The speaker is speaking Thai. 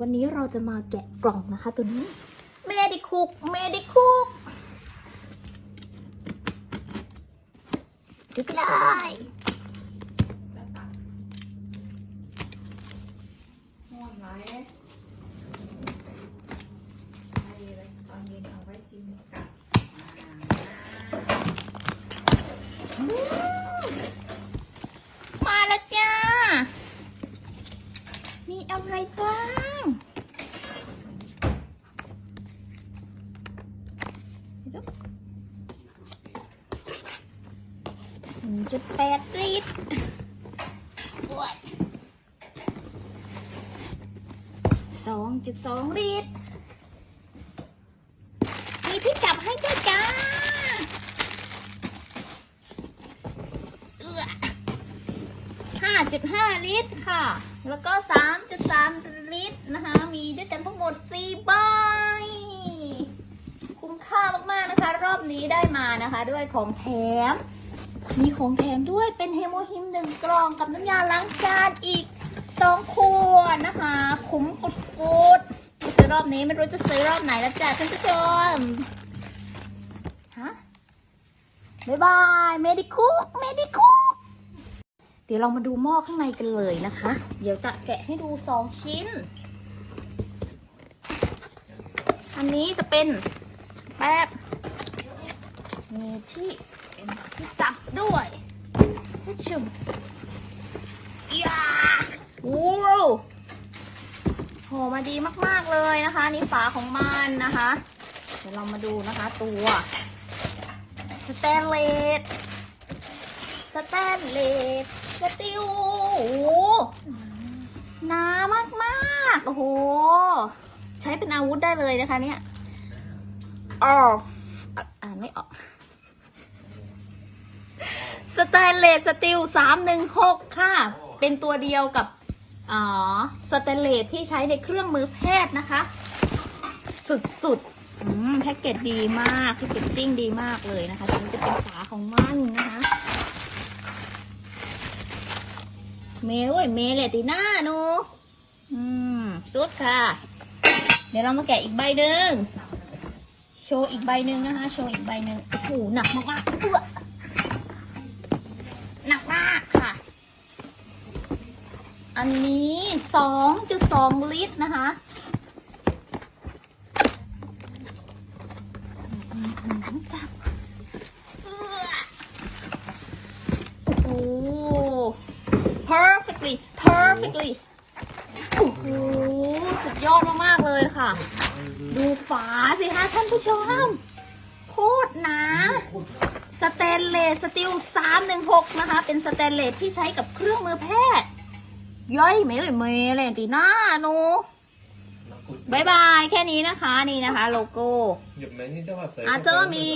วันนี้เราจะมาแกะกล่องนะคะ ตัวนี้เมดิคุกเมดิคุกดูไปเลยม่วนไหมไปเลยตอนเย็นเอาไว้กินกับอืมมาแล้วจ้า มีอะไรบ้างห นึ่งจุดแปดลิตรสองจุดสองลิตร มีที่จับให้ด้วยจ้าเอื้อ5.5ลิตรค่ะ แล้วก็3.3ลิตรนะคะ มีด้วยกันทั้งหมด4ใบคุ้มค่ามากๆนะคะ รอบนี้ได้มานะคะ ด้วยของแถม มีของแถมด้วยเป็นเฮโมฮิมหนึ่งกล่องกับน้ำยาล้างจานอีก2ขวดนะคะคุ้มฟุดๆซื้อรอบนี้ไม่รู้จะซื้อรอบไหนแล้วจ้ะท่านผู้ชมฮะบ๊ายบายเมดิคุกเมดิคุกเดี๋ยวเรามาดูหม้อข้างในกันเลยนะคะ เดี๋ยวจะแกะให้ดูสองชิ้น อันนี้จะเป็นแป๊บมีที่ จับด้วยชุมยาว้าวโหมาดีมากๆเลยนะคะ นี่ฝาของมันนะคะ เดี๋ยวเรามาดูนะคะตัวสแตนเลสสแตนเลสสติวโอ้หหนามากมากๆ โอ้โห ใช้เป็นอาวุธได้เลยนะคะเนี่ยออกอ่านไม่ออก สแตนเลสสติลสามหนึ่งหกค่ะ เป็นตัวเดียวกับอ๋อสแตนเลสที่ใช้ในเครื่องมือแพทย์นะคะ สุดๆแพ็กเกจดีมากแพ็กเกจจิ้งดีมากเลยนะคะจะเป็นฝาของมันนะคะเมย์เว้ยเมย์เลยตีหน้าหนูอืมสุดค่ะ เดี๋ยวเรามาแกะอีกใบหนึ่งโชว์อีกใบหนึ่งนะคะ โชว์อีกใบหนึ่งโอ้โหหนักมากๆเออ หนักมากค่ะ อันนี้สองจุดสองลิตรนะคะ จับโอ้โห perfectly perfectly โอ้โห สุดยอดมากๆเลยค่ะ ดูฝาสิคะท่านผู้ชม โคตรหนา สเตนเลสสตีล316 นะคะ เป็นสเตนเลสที่ใช้กับเครื่องมือแพทย์ ย่อยไม่เอ่ยเมเลยตีหน้าหนูบายบาย แค่นี้นะคะ นี่นะคะ โลโก้ Giùm mẹ như đó là À, chớ mi.